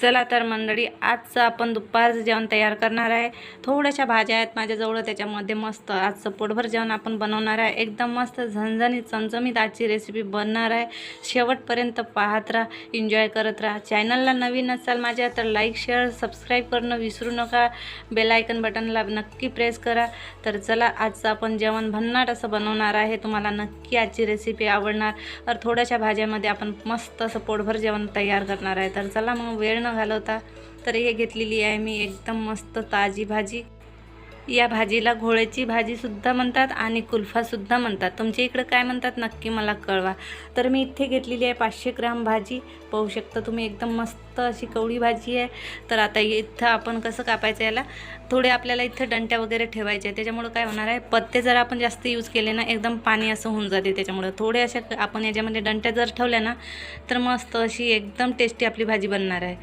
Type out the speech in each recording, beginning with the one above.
चला तर मंडळी आजचं आपण दुपारचं जेवण तयार करणार आहे. थोड्याशा भाज्या आहेत माझ्याजवळ त्याच्यामध्ये मस्त आजचं पोटभर जेवण आपण बनवणार आहे. एकदम मस्त झणझणीत चमचमीत आजची रेसिपी बनणार आहे. शेवटपर्यंत पाहत राहा एन्जॉय करत राहा. चॅनलला नवीन असाल माझ्या तर लाईक शेअर सबस्क्राईब करणं विसरू नका. बेलायकन बटनला नक्की प्रेस करा. तर चला आजचं आपण जेवण भन्नाट असं बनवणार आहे. तुम्हाला नक्की आजची रेसिपी आवडणार. तर थोड्याशा भाज्यामध्ये आपण मस्त असं पोटभर जेवण तयार करणार आहे. तर चला मग वेळ न घालवता तर हे घेतलेली आहे मी. एकदम मस्त ताजी भाजी. या भाजीला घोळ्याची भाजीसुद्धा म्हणतात आणि कुल्फासुद्धा म्हणतात. तुमच्या इकडं काय म्हणतात नक्की मला कळवा. तर मी इथे घेतलेली आहे पाचशे ग्राम भाजी. पाहू शकता तुम्ही एकदम मस्त अशी कवळी भाजी आहे. तर आता इथं आपण कसं कापायचं याला? थोडे आपल्याला इथं डंट्या वगैरे ठेवायचे आहे त्याच्यामुळं काय होणार आहे? पत्ते जर आपण जास्त यूज केले ना एकदम पाणी असं होऊन जाते त्याच्यामुळं. थोडे अशा आपण याच्यामध्ये डंट्या जर ठेवल्या ना तर मस्त अशी एकदम टेस्टी आपली भाजी बनणार आहे.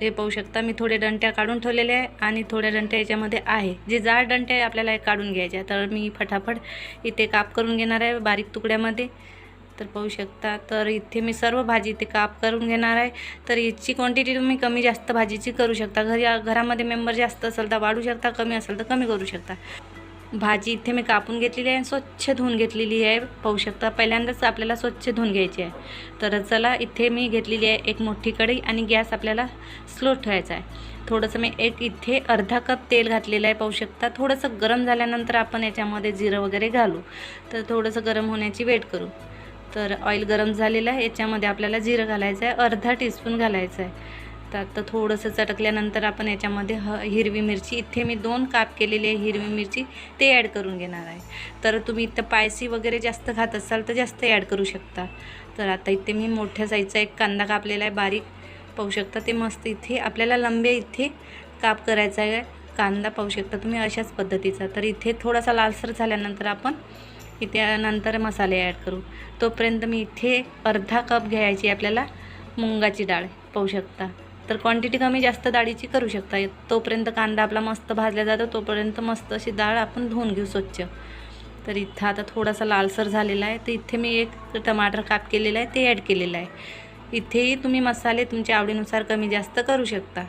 हे पाहू शकता. मी थोडे डंट्या काढून ठेवलेले आहे आणि थोड्या डंट्या याच्यामध्ये आहे. जे जाड डंट्या आहे आपल्याला हे काढून घ्यायचे आहे. तर मी फटाफट इथे काप करून घेणार आहे बारीक तुकड्यामध्ये. तर पाहू शकता. तर इथे मी सर्व भाजी इथे काप करून घेणार आहे. तर याची क्वांटिटी तुम्ही कमी जास्त भाजीची करू शकता. घरी घरामध्ये मेंबर जास्त असेल तर वाढू शकता कमी असेल तर कमी करू शकता. भाजी इथे मी कापून घेतलेली आहे आणि स्वच्छ धुवून घेतलेली आहे. पाहू शकता पहिल्यांदाच आपल्याला स्वच्छ धुवून घ्यायची आहे. तर चला इथे मी घेतलेली आहे एक मोठी कढई आणि गॅस आपल्याला स्लो ठेवायचा आहे. थोडंसं मी एक इथे अर्धा कप तेल घातलेलं आहे पाहू शकता. थोडंसं गरम झाल्यानंतर आपण याच्यामध्ये जिरं वगैरे घालू. तर थोडंसं गरम होण्याची वेट करू. तर ऑइल गरम झालेलं आहे याच्यामध्ये आपल्याला जिरं घालायचं आहे अर्धा टीस्पून घालायचं आहे. तर थोडंसं चटकल्यानंतर आपण याच्यामध्ये ह हिरवी मिरची इथे मी दोन काप केलेली आहे हिरवी मिरची ते ॲड करून घेणार आहे. तर तुम्ही इथं पायसी वगैरे जास्त खात असाल तर जास्त ॲड करू शकता. तर आता इथे मी मोठ्या साईजचा एक कांदा कापलेला आहे बारीक पाहू शकता ते मस्त इथे आपल्याला लंबे इथे काप करायचा आहे कांदा पाहू शकता तुम्ही अशाच पद्धतीचा. तर इथे थोडासा लालसर झाल्यानंतर आपण इथे नंतर मसाले ॲड करू. तोपर्यंत मी इथे अर्धा कप घ्यायची आपल्याला मुंगाची डाळ पाहू शकता. तर क्वांटिटी कमी जास्त डाळीची करू शकता. तोपर्यंत कांदा आपला मस्त भाजला जातो तोपर्यंत मस्त अशी डाळ आपण धुवून घेऊ स्वच्छ. तर इथं आता थोडासा लालसर झालेला आहे. तर इथे मी एक टमाटर काप केलेला आहे ते ॲड केलेलं आहे. इथेही तुम्ही मसाले तुमच्या आवडीनुसार कमी जास्त करू शकता.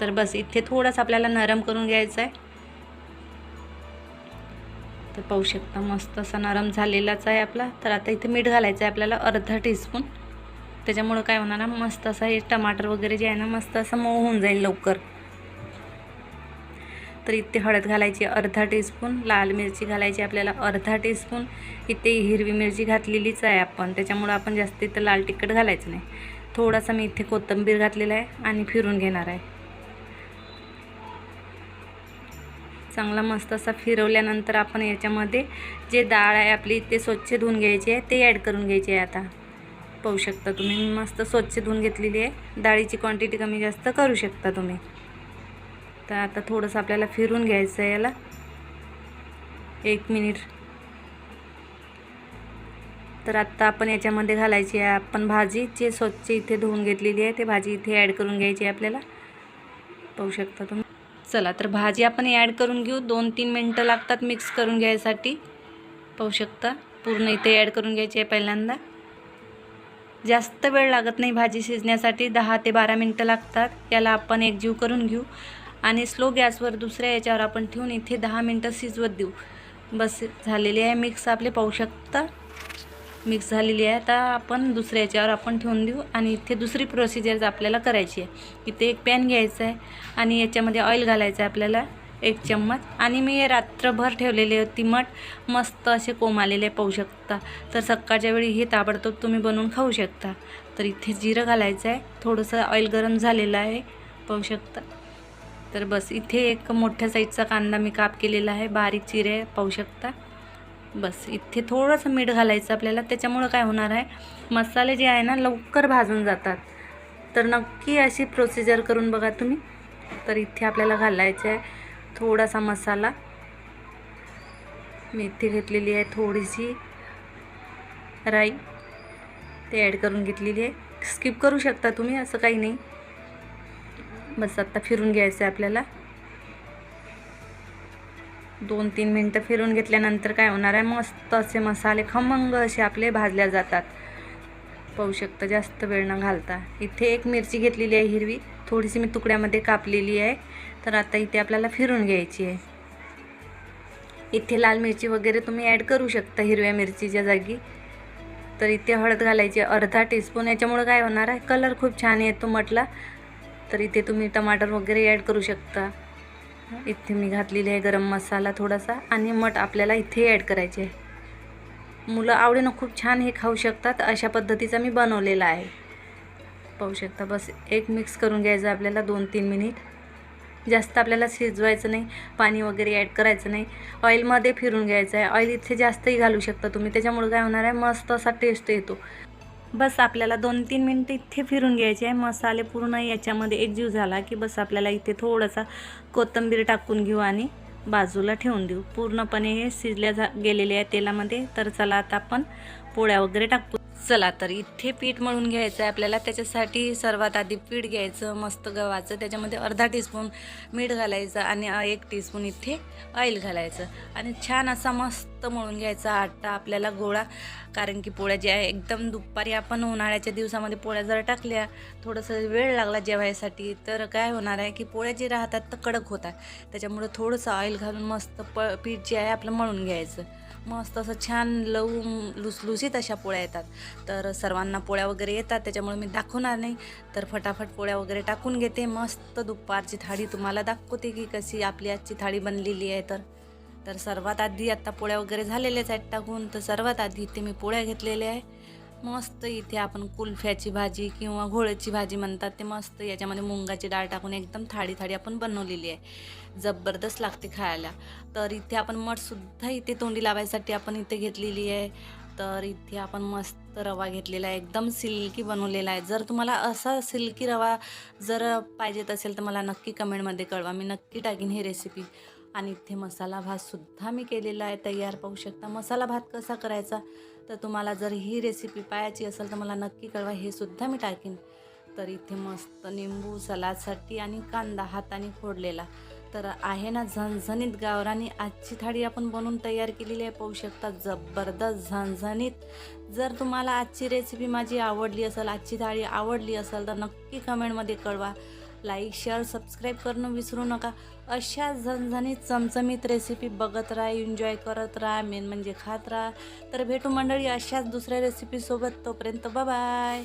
तर बस इथे थोडासा आपल्याला नरम करून घ्यायचा आहे. तर पाहू शकता मस्त असा नरम झालेलाच आहे आपला. तर आता इथे मीठ घालायचं आहे आपल्याला अर्धा टीस्पून त्याच्यामुळं काय होणार ना मस्त असं हे टमाटर वगैरे जे आहे ना मस्त असं मऊ होऊन जाईल लवकर. तर इथे हळद घालायची अर्धा टीस्पून लाल मिरची घालायची आपल्याला अर्धा टीस्पून. इथे हिरवी मिरची घातलेलीच आहे आपण त्याच्यामुळं आपण जास्त इथं लाल तिखट घालायचं नाही. थोडासा मी इथे कोथिंबीर घातलेला आहे आणि फिरून घेणार आहे. चांगला मस्त असा फिरवल्यानंतर आपण याच्यामध्ये जे डाळ आहे आपली ते स्वच्छ धुवून घ्यायची आहे ते ॲड करून घ्यायची आहे आता. पाहू शकता तुम्ही. मस्त स्वच्छ धुवून घेतलेली आहे. डाळीची क्वांटिटी कमी जास्त करू शकता तुम्ही. तर आता थोडंसं आपल्याला फिरून घ्यायचं आहे याला. एक मिनिट तर आत्ता आपण याच्यामध्ये घालायची आहे आपण भाजी. जे स्वच्छ इथे धुवून घेतलेली आहे ते भाजी इथे ॲड करून घ्यायची आहे आपल्याला. पाहू शकता तुम्ही. चला तर भाजी आपण ॲड करून घेऊ. दोन तीन मिनटं लागतात मिक्स करून घ्यायसाठी. पाहू शकता. पूर्ण इथे ॲड करून घ्यायची आहे पहिल्यांदा. जास्त वेळ लागत नाही भाजी शिजण्यासाठी दहा ते बारा मिनटं लागतात. याला आपण एकजीव करून घेऊ आणि स्लो गॅसवर दुसऱ्या याच्यावर आपण ठेवून इथे दहा मिनटं शिजवत देऊ. बस झालेली आहे मिक्स. आपले पाहू शकता. मिक्स झालेली आहे. आता आपण दुसऱ्या याच्यावर आपण ठेवून देऊ आणि इथे दुसरी प्रोसिजर आपल्याला करायची आहे. इथे एक पॅन घ्यायचं आहे आणि याच्यामध्ये ऑइल घालायचं आहे आपल्याला. एक चम्मच. आणि मी हे रात्रभर ठेवलेले तिमट मस्त असे कोमालेले पाहू शकता. तर सकाळच्या वेळी हे ताबडतोब तुम्ही बनवून खाऊ शकता. तर इथे जिरं घालायचं आहे. थोडंसं ऑइल गरम झालेलं आहे. पाहू शकता. तर बस इथे एक मोठ्या साईजचा कांदा मी काप केलेला आहे. बारीक चिरे पाहू शकता. बस इथे थोडंसं मीठ घालायचं आपल्याला. त्याच्यामुळं काय होणार आहे? मसाले जे आहे ना लवकर भाजून जातात. तर नक्की अशी प्रोसिजर करून बघा तुम्ही. तर इथे आपल्याला घालायचं आहे. थोडासा मसाला. मेथी घेतलेली आहे थोडीशी. राई ते ॲड करून घेतलेली आहे. स्किप करू शकता तुम्ही असं काही नाही. बस आत्ता फिरून घ्यायचं आहे आपल्याला. दोन तीन मिनटं फिरून घेतल्यानंतर काय होणार आहे? मस्त असे मसाले खमंग असे आपले भाजल्या जातात. पाहू शकता जास्त वेळ न घालता. इथे एक मिरची घेतलेली आहे हिरवी. थोडीशी मी तुकड्यामध्ये कापलेली आहे. तर आता इथे आपल्याला फिरून घ्यायची आहे. इथे लाल मिरची वगैरे तुम्ही ॲड करू शकता हिरव्या मिरचीच्या जागी. तर इथे हळद घालायची अर्धा टीस्पून याच्यामुळं काय होणार आहे? कलर खूप छान येतो म्हटला. तर इथे तुम्ही टमाटर वगैरे ॲड करू शकता. इथे मी घातलेली आहे गरम मसाला थोडासा आणि मठ आपल्याला इथे ॲड करायचे आहे. मुलं आवडीनं खूप छान हे खाऊ शकतात. अशा पद्धतीचा मी बनवलेला आहे. पाहू शकता. बस एक मिक्स करून घ्यायचं आपल्याला दोन तीन मिनिट जास्त आपल्याला शिजवायचं नाही पाणी वगैरे ॲड करायचं नाही. ऑइलमध्ये फिरून घ्यायचं आहे. ऑइल इथे जास्तही घालू शकता तुम्ही. त्याच्यामुळे काय होणार आहे मस्त असा टेस्ट येतो. बस आपल्याला दोन तीन मिनटं इथे फिरून घ्यायचे आहे. मसाले पूर्ण याच्यामध्ये एकजीव झाला की बस आपल्याला इथे थोडासा कोथिंबीर टाकून घेऊ आणि बाजूला ठेवून देऊ. पूर्णपणे हे शिजल्या जा गेलेले आहे तेलामध्ये. तर चला आता आपण पोळ्या वगैरे टाकू चला तर इथे पीठ मळून घ्यायचं आहे. आपल्याला त्याच्यासाठी सर्वात आधी पीठ घ्यायचं मस्त गव्हाचं त्याच्यामध्ये अर्धा टीस्पून मीठ घालायचं आणि एक टीस्पून इथे ऑइल घालायचं. आणि छान असा मस्त मळून घ्यायचा आटा आपल्याला गोळा. कारण की पोळ्या ज्या आहे एकदम दुपारी आपण उन्हाळ्याच्या दिवसामध्ये पोळ्या जर टाकल्या थोडंसं वेळ लागला जेवायसाठी तर काय होणार आहे की पोळ्या जे राहतात तर कडक होतात. त्याच्यामुळं थोडंसं ऑइल घालून मस्त प पीठ जे आहे आपलं मळून घ्यायचं. मस्त असं छान लवू लुसलुसीत अशा पोळ्या येतात. तर सर्वांना पोळ्या वगैरे येतात त्याच्यामुळे मी दाखवणार नाही. तर फटाफट पोळ्या वगैरे टाकून घेते. मस्त दुपारची थाळी तुम्हाला दाखवते की कशी आपली आजची थाळी बनलेली आहे तर. तर सर्वात आधी आता पोळ्या वगैरे झालेल्याच आहेत टाकून. तर सर्वात आधी इथे मी पोळ्या घेतलेल्या आहे. मस्त इथे आपण कुल्फ्याची भाजी किंवा घोळ्याची भाजी म्हणतात ते मस्त याच्यामध्ये मुंगाची डाळ टाकून एकदम थाळी थाळी आपण बनवलेली आहे. जबरदस्त लागते खायला. तर इथे आपण मठसुद्धा इथे तोंडी लावायसाठी आपण इथे घेतलेली आहे. तर इथे आपण मस्त रवा घेतलेला आहे. एकदम सिल्की बनवलेला आहे. जर तुम्हाला असा सिल्की रवा जर पाहिजेत असेल तर मला नक्की कमेंटमध्ये कळवा. मी नक्की टाकीन ही रेसिपी आणि इथे मसाला भातसुद्धा मी केलेला आहे तयार पाहू शकता. मसाला भात कसा करायचा? तर तुम्हाला जर ही रेसिपी पाहायची असेल तर मला नक्की कळवा हे सुद्धा मी टाकीन. तर इथे मस्त निंबू सलादसाठी आणि कांदा हाताने फोडलेला. तर आहे ना झणझणीत गावरानी आजची थाळी आपण बनवून तयार केलेली आहे पाहू शकता. जबरदस्त झणझणीत. जर तुम्हाला आजची रेसिपी माझी आवडली असेल आजची थाळी आवडली असेल तर नक्की कमेंटमध्ये कळवा. लाईक शेअर सबस्क्राईब करणं विसरू नका. अशा झणझणीत चमचमीत रेसिपी बघत राहा एन्जॉय करत राहा मेन म्हणजे खात राहा. तर भेटू मंडळी अशाच दुसऱ्या रेसिपीसोबत तोपर्यंत बाय